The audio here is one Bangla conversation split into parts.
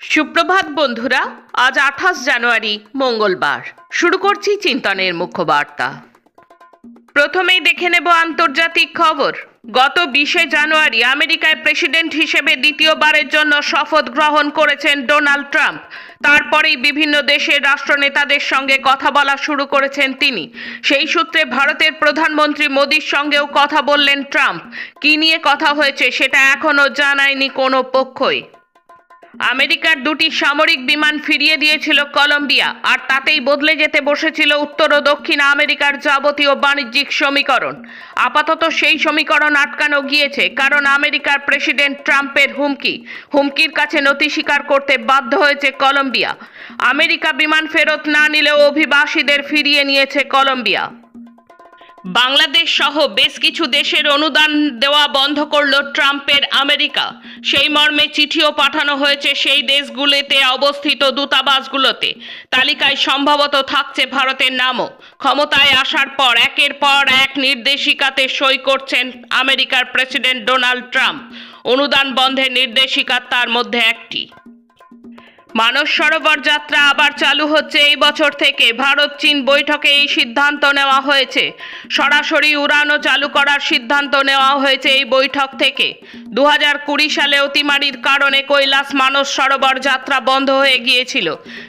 সুপ্রভাত বন্ধুরা, আজ আঠাশ জানুয়ারি, মঙ্গলবার। শুরু করছি চিন্তনের মুখ্য বার্তা প্রথমেই দেখে নেব আন্তর্জাতিক খবর। গত বিশে জানুয়ারি আমেরিকায় প্রেসিডেন্ট হিসেবে দ্বিতীয়বারের জন্য শপথ গ্রহণ করেছেন ডোনাল্ড ট্রাম্প। তারপরেই বিভিন্ন দেশের রাষ্ট্রনেতাদের সঙ্গে কথা বলা শুরু করেছেন তিনি। সেই সূত্রে ভারতের প্রধানমন্ত্রী মোদীর সঙ্গেও কথা বললেন ট্রাম্প। কি নিয়ে কথা হয়েছে সেটা এখনও জানায়নি কোনো পক্ষই। আমেরিকার দুটি সামরিক বিমান ফিরিয়ে দিয়েছিল কলম্বিয়া, আর তাতেই বদলে যেতে বসেছিল উত্তর ও দক্ষিণ আমেরিকার যাবতীয় বাণিজ্যিক সমীকরণ। আপাতত সেই সমীকরণ আটকানো গিয়েছে, কারণ আমেরিকার প্রেসিডেন্ট ট্রাম্পের হুমকি। হুমকির কাছে নথি স্বীকার করতে বাধ্য হয়েছে কলম্বিয়া। আমেরিকা বিমান ফেরত না নিলেও অভিবাসীদের ফিরিয়ে নিয়েছে কলম্বিয়া। বাংলাদেশ সহ বেশ কিছু দেশের অনুদান দেওয়া বন্ধ করল ট্রাম্পের আমেরিকা। সেই মর্মে চিঠিও পাঠানো হয়েছে সেই দেশগুলিতে অবস্থিত দূতাবাসগুলোতে। তালিকায় সম্ভবত থাকছে ভারতের নামও। ক্ষমতায় আসার পর, একের পর এক নির্দেশিকাতে সই করছেন আমেরিকার প্রেসিডেন্ট ডোনাল্ড ট্রাম্প। অনুদান বন্ধের নির্দেশিকা তার মধ্যে একটি। মানস সরোবর যাত্রা আবার চালু হচ্ছে এই বছর থেকে। ভারত, চীন বৈঠকে এই সিদ্ধান্ত নেওয়া হয়েছে। সরাসরি উড়ানও চালু করার সিদ্ধান্ত নেওয়া হয়েছে এই বৈঠক থেকে। দু হাজার কুড়ি সালে অতিমারির কারণে কৈলাস মানস সরোবর যাত্রা বন্ধ হয়ে গিয়েছিল।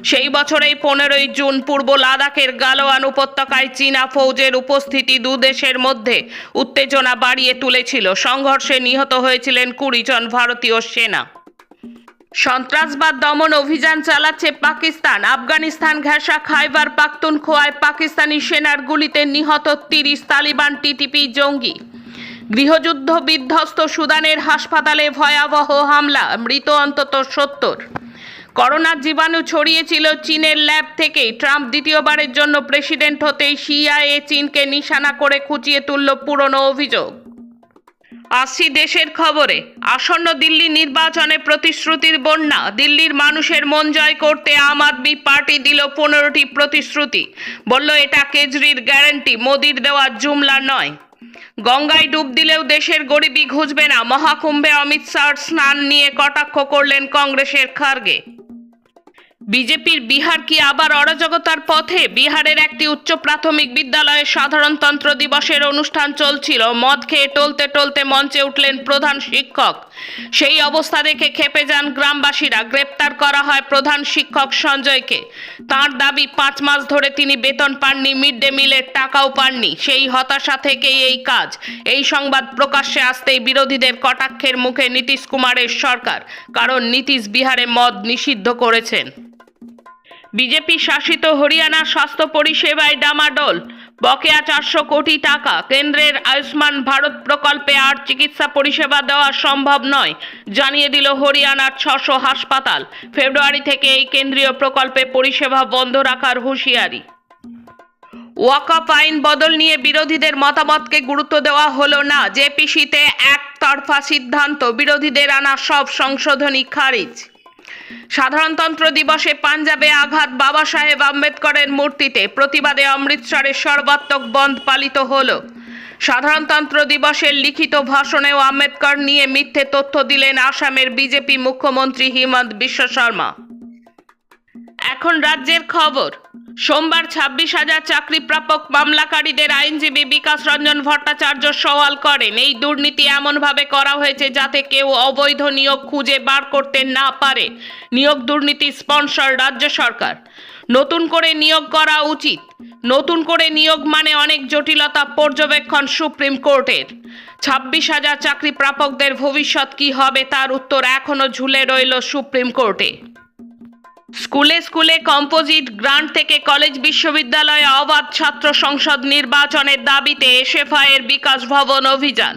সেই বছরেই পনেরোই জুন পূর্ব লাদাখের গালোয়ান উপত্যকায় চীনা ফৌজের উপস্থিতি দু দেশের মধ্যে উত্তেজনা বাড়িয়ে তুলেছিল। সংঘর্ষে নিহত হয়েছিলেন কুড়ি জন ভারতীয় সেনা। সন্ত্রাসবাদ দমন অভিযান চালাচ্ছে পাকিস্তান। আফগানিস্তান ঘেঁষা খাইবার পাখতুনখোয়ায় পাকিস্তানি সেনার গুলিতে নিহত তিরিশ তালিবান টিটিপি জঙ্গি। গৃহযুদ্ধ বিধ্বস্ত সুদানের হাসপাতালে ভয়াবহ হামলা, মৃত অন্তত সত্তর। করোনার জীবাণু ছড়িয়েছিল চীনের ল্যাব থেকেই। ট্রাম্প দ্বিতীয়বারের জন্য প্রেসিডেন্ট হতেই সিআইএ চীনকে নিশানা করে খুঁচিয়ে তুলল পুরনো অভিযোগ। আসছি দেশের খবরে। আসন্ন দিল্লি নির্বাচনে প্রতিশ্রুতির বন্যা, দিল্লির মানুষের মন জয় করতে আম আদমি পার্টি দিল পনেরোটি প্রতিশ্রুতি। বলল, এটা কেজরির গ্যারান্টি, মোদির দেওয়া জুমলা নয়। গঙ্গায় ডুব দিলেও দেশের গরিবী ঘুচবে না। মহাকুম্ভে অমিত শাহর স্নান নিয়ে কটাক্ষ করলেন কংগ্রেসের খার্গে। বিজেপির বিহার কি আবার অরাজকতার পথে? বিহারের একটি উচ্চ প্রাথমিক বিদ্যালয়ে সাধারণতন্ত্র দিবসের অনুষ্ঠান চলছিল। মদ খেয়ে টলতে টলতে মঞ্চে উঠলেন প্রধান শিক্ষক। সেই অবস্থা দেখে খেপে যান গ্রামবাসীরা। গ্রেপ্তার করা হয় প্রধান শিক্ষক সঞ্জয়কে। তার দাবি, পাঁচ মাস ধরে তিনি বেতন পাননি, মিড ডে মিলের টাকাও পাননি। সেই হতাশা থেকেই এই কাজ। এই সংবাদ প্রকাশ্যে আসতেই বিরোধীদের কটাক্ষের মুখে নীতিশ কুমারের সরকার। কারণ নীতিশ বিহারে মদ নিষিদ্ধ করেছেন। বিজেপি শাসিত হরিয়ানা স্বাস্থ্য পরিষেবায় ডামাডোল। বকেয়া চারশো কোটি টাকা। কেন্দ্রের আয়ুষ্মান ভারত প্রকল্পে আর চিকিৎসা পরিষেবা দেওয়া সম্ভব নয়, জানিয়ে দিল হরিয়ানার ছশো হাসপাতাল। ফেব্রুয়ারি থেকে এই কেন্দ্রীয় প্রকল্পে পরিষেবা বন্ধ রাখার হুঁশিয়ারি। ওয়াকআপ আইন বদল নিয়ে বিরোধীদের মতামতকে গুরুত্ব দেওয়া হলো না। জেপিসিতে একতরফা সিদ্ধান্ত, বিরোধীদের আনা সব সংশোধনী খারিজ। সাধারণতন্ত্র দিবসে পাঞ্জাবে আঘাত, বাবা সাহেব আম্বেদকরের মূর্তিতে প্রতিবাদে অমৃতসরের সর্বাত্মক বন্ধ পালিত হলো। সাধারণতন্ত্র দিবসের লিখিত ভাষণেও আম্বেদকর নিয়ে মিথ্যে তথ্য দিলেন আসামের বিজেপি মুখ্যমন্ত্রী হিমন্ত বিশ্ব শর্মা। এখন রাজ্যের খবর। সোমবার ছাব্বিশ হাজার চাকরিপ্রাপক মামলাকারীদের আইনজীবী বিকাশ রঞ্জন ভট্টাচার্য সওয়াল করেন, এই দুর্নীতি এমনভাবে করা হয়েছে যাতে কেউ অবৈধ নিয়োগ খুঁজে বার করতে না পারে। নিয়োগ দুর্নীতি স্পন্সর রাজ্য সরকার। নতুন করে নিয়োগ করা উচিত। নতুন করে নিয়োগ মানে অনেক জটিলতা পর্যবেক্ষণ সুপ্রিম কোর্টের। ছাব্বিশ হাজার চাকরি প্রাপকদের ভবিষ্যৎ কি হবে তার উত্তর এখনও ঝুলে রইল সুপ্রিম কোর্টে। স্কুলে স্কুলে কম্পোজিট গ্রান্ট থেকে কলেজ বিশ্ববিদ্যালয়ে অবাধ ছাত্র সংসদ নির্বাচনের দাবিতে এসএফআইয়ের বিকাশ ভবন অভিযান।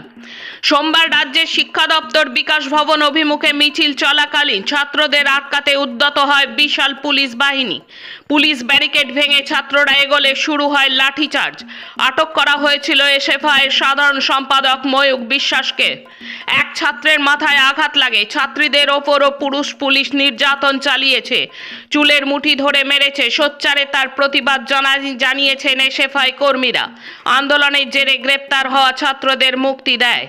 সোমবার রাজ্যের শিক্ষা দপ্তর বিকাশ ভবন অভিমুখে মিছিল চলাকালীন ছাত্রদের আটকাতে উদ্যত হয় বিশাল পুলিশ বাহিনী। পুলিশ ব্যারিকেড ভেঙে ছাত্ররা এগোলে শুরু হয় লাঠিচার্জ। আটক করা হয়েছিল এসএফআইয়ের সাধারণ সম্পাদক ময়ূক বিশ্বাসকে। এক ছাত্রের মাথায় আঘাত লাগে। ছাত্রীদের ওপরও পুরুষ পুলিশ নির্যাতন চালিয়েছে। চুলের মুঠি ধরে মেরেছে। সোচ্চারে তার প্রতিবাদ জানা জানিয়েছেন এসএফআই কর্মীরা। আন্দোলনের জেরে গ্রেপ্তার হওয়া ছাত্রদের মুক্তি দেয়।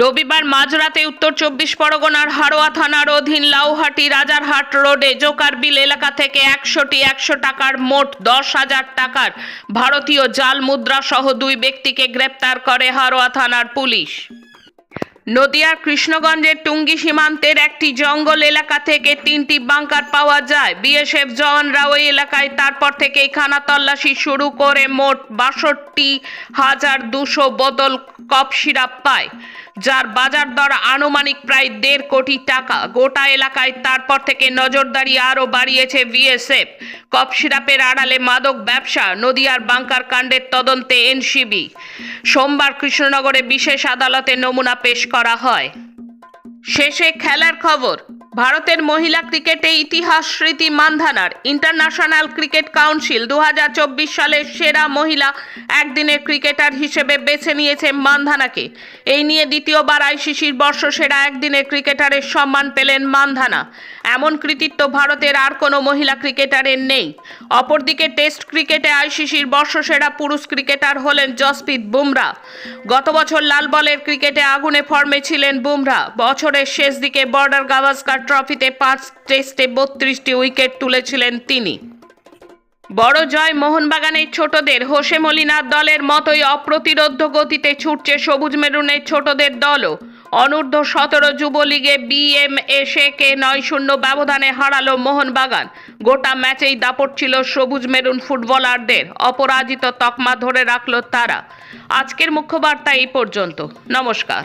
রবিবার মাঝরাতে উত্তর চব্বিশ পরগনার হাড়োয়া থানার অধীন লাউহাটি রাজারহাট রোডে জোকার বিল এলাকা থেকে একশোটি একশো টাকার মোট দশ হাজার টাকার ভারতীয় জাল মুদ্রা সহ দুই ব্যক্তিকে গ্রেপ্তার করে হাড়োয়া থানার পুলিশ। নদিয়ার কৃষ্ণগঞ্জের টুঙ্গি সীমান্তের একটি জঙ্গল এলাকা থেকে তিনটি বাংকার পাওয়া যায়। বিএসএফ জওয়ানরা ওই এলাকায় তারপর থেকে খানা তল্লাশি শুরু করে মোট বাষট্টি হাজার দুশো বোতল কফ সিরাপ পায়। যার বাজার দর আনুমানিক প্রায় দেড় কোটি টাকা। গোটা এলাকায় তারপর থেকে নজরদারি আরও বাড়িয়েছে বিএসএফ। কফ সিরাপের আড়ালে মাদক ব্যবসা, নদিয়ার বাংকার কাণ্ডের তদন্তে এনসিবি। সোমবার কৃষ্ণনগরে বিশেষ আদালতে নমুনা পেশ করা হয়। শেষে খেলার খবর। ভারতের মহিলা ক্রিকেটে ইতিহাস স্মৃতি মানধানার ইন্টারন্যাশনাল ক্রিকেট কাউন্সিল দু হাজার চব্বিশ সালের সেরা মহিলা একদিনের ক্রিকেটার হিসেবে বেছে নিয়েছে মানধানাকে। এই নিয়ে দ্বিতীয়বার আইসিসির বর্ষসেরা একদিনের ক্রিকেটারের সম্মান পেলেন মানধানা। এমন কৃতিত্ব ভারতের আর কোনো মহিলা ক্রিকেটারের নেই। অপরদিকে টেস্ট ক্রিকেটে আইসিসির বর্ষসেরা পুরুষ ক্রিকেটার হলেন জসপ্রীত বুমরা। গত বছর লাল বলের ক্রিকেটে আগুনে ফর্মে ছিলেন বুমরা। বছরের শেষ দিকে বর্ডার গাভাস্কার ট্রফিতে পাঁচ টেস্টে বত্রিশটি উইকেট তুলেছিলেন তিনি। বড় জয় মোহনবাগানের ছোটদের। হোসে মলিনার দলের মতোই অপ্রতিরোধ গতিতে ছুটছে সবুজ মেরুনের ছোটদের দলও। অনূর্ধ্ব সতেরো যুবলীগে বিএমএসএকে নয় শূন্য ব্যবধানে হারালো মোহনবাগান। গোটা ম্যাচেই দাপট ছিল সবুজ মেরুন ফুটবলারদের। অপরাজিত তকমা ধরে রাখল তারা। আজকের মুখ্য বার্তা এই পর্যন্ত। নমস্কার।